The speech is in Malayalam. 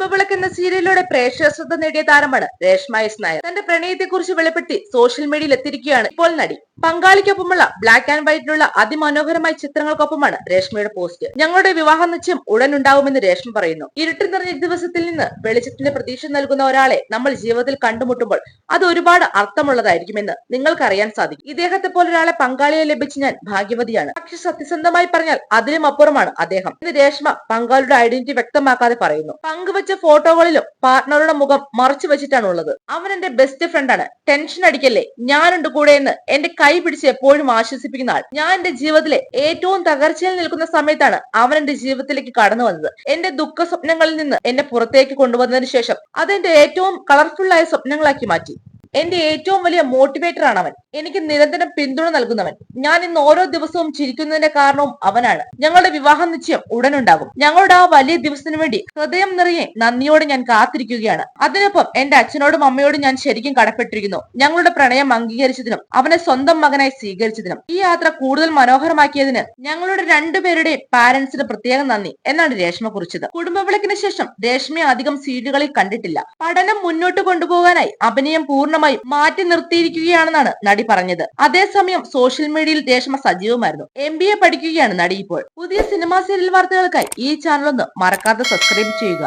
കുടുംബവിളക്ക് എന്ന സീരിയലിലൂടെ പ്രേക്ഷക ശ്രദ്ധ നേടിയ താരമാണ് രേഷ്മ എസ് നായർ. തന്റെ പ്രണയത്തെക്കുറിച്ച് വെളിപ്പെടുത്തി സോഷ്യൽ മീഡിയയിൽ എത്തിയിരിക്കുകയാണ് ഇപ്പോൾ നടി. പങ്കാളിക്കൊപ്പമുള്ള ബ്ലാക്ക് ആൻഡ് വൈറ്റിലുള്ള അതിമനോഹരമായ ചിത്രങ്ങൾക്കൊപ്പമാണ് രേഷ്മയുടെ പോസ്റ്റ് ഞങ്ങളുടെ വിവാഹ നിശ്ചയം ഉടൻ ഉണ്ടാവുമെന്ന് രേഷ്മ പറയുന്നു. ഇരുട്ടി നിറഞ്ഞ ദിവസത്തിൽ നിന്ന് വെളിച്ചത്തിന്റെ പ്രതീക്ഷ നൽകുന്ന ഒരാളെ നമ്മൾ ജീവിതത്തിൽ കണ്ടുമുട്ടുമ്പോൾ അത് ഒരുപാട് അർത്ഥമുള്ളതായിരിക്കുമെന്ന് നിങ്ങൾക്കറിയാൻ സാധിക്കും. ഇദ്ദേഹത്തെ പോലെ ഒരാളെ പങ്കാളിയെ ലഭിച്ച് ഞാൻ ഭാഗ്യവതിയാണ്. പക്ഷെ സത്യസന്ധമായി പറഞ്ഞാൽ അതിലും അപ്പുറമാണ് അദ്ദേഹം. ഇന്ന് രേഷ്മ പങ്കാളിയുടെ ഐഡന്റിറ്റി വ്യക്തമാക്കാതെ പറയുന്നു. പങ്കുവച്ച ഫോട്ടോകളിലും പാർട്ട്ണറുടെ മുഖം മറച്ചു വെച്ചിട്ടാണ് ഉള്ളത് അവൻ എന്റെ ബെസ്റ്റ് ഫ്രണ്ടാണ് ടെൻഷൻ അടിക്കല്ലേ? ഞാനുണ്ട് കൂടെ എന്ന് എന്റെ പിടിച്ച് എപ്പോഴും ആശ്വസിപ്പിക്കുന്ന ആൾ ഞാൻ എന്റെ ജീവിതത്തിലെ ഏറ്റവും തകർച്ചയിൽ നിൽക്കുന്ന സമയത്താണ് അവൻ എന്റെ ജീവിതത്തിലേക്ക് കടന്നു വന്നത്. എന്റെ ദുഃഖ സ്വപ്നങ്ങളിൽ നിന്ന് എന്നെ പുറത്തേക്ക് കൊണ്ടുവന്നതിന് ശേഷം അതെന്റെ ഏറ്റവും കളർഫുൾ ആയ സ്വപ്നങ്ങളാക്കി മാറ്റി. എന്റെ ഏറ്റവും വലിയ മോട്ടിവേറ്റർ ആണ് അവൻ എനിക്ക് നിരന്തരം പിന്തുണ നൽകുന്നവൻ. ഞാൻ ഇന്ന് ഓരോ ദിവസവും ചിരിക്കുന്നതിന്റെ കാരണവും അവനാണ്. ഞങ്ങളുടെ വിവാഹ നിശ്ചയം ഉടനുണ്ടാകും. ഞങ്ങളുടെ ആ വലിയ ദിവസത്തിനു വേണ്ടി ഹൃദയം നിറയെ നന്ദിയോടെ ഞാൻ കാത്തിരിക്കുകയാണ്. അതിനൊപ്പം എന്റെ അച്ഛനോടും അമ്മയോടും ഞാൻ ശരിക്കും കടപ്പെട്ടിരിക്കുന്നു. ഞങ്ങളുടെ പ്രണയം അംഗീകരിച്ചതിനും അവനെ സ്വന്തം മകനായി സ്വീകരിച്ചതിനും ഈ യാത്ര കൂടുതൽ മനോഹരമാക്കിയതിന് ഞങ്ങളുടെ രണ്ടുപേരുടെയും പാരന്റ്സിന് പ്രത്യേകം നന്ദി എന്നാണ് രേഷ്മ കുറിച്ചത്. കുടുംബവിളക്കിന് ശേഷം രേഷ്മയെ അധികം സീഡുകളിൽ കണ്ടിട്ടില്ല. പഠനം മുന്നോട്ട് കൊണ്ടുപോകാനായി അഭിനയം പൂർണമായും മാറ്റി നിർത്തിയിരിക്കുകയാണെന്നാണ് നടി പറഞ്ഞത്. അതേസമയം സോഷ്യൽ മീഡിയയിൽ രേഷ്മ സജീവമായിരുന്നു. എം ബി എ പഠിക്കുകയാണ് നടി ഇപ്പോൾ. പുതിയ സിനിമാ സീരിയൽ വാർത്തകൾക്കായി ഈ ചാനൽ ഒന്ന് മറക്കാതെ സബ്സ്ക്രൈബ് ചെയ്യുക.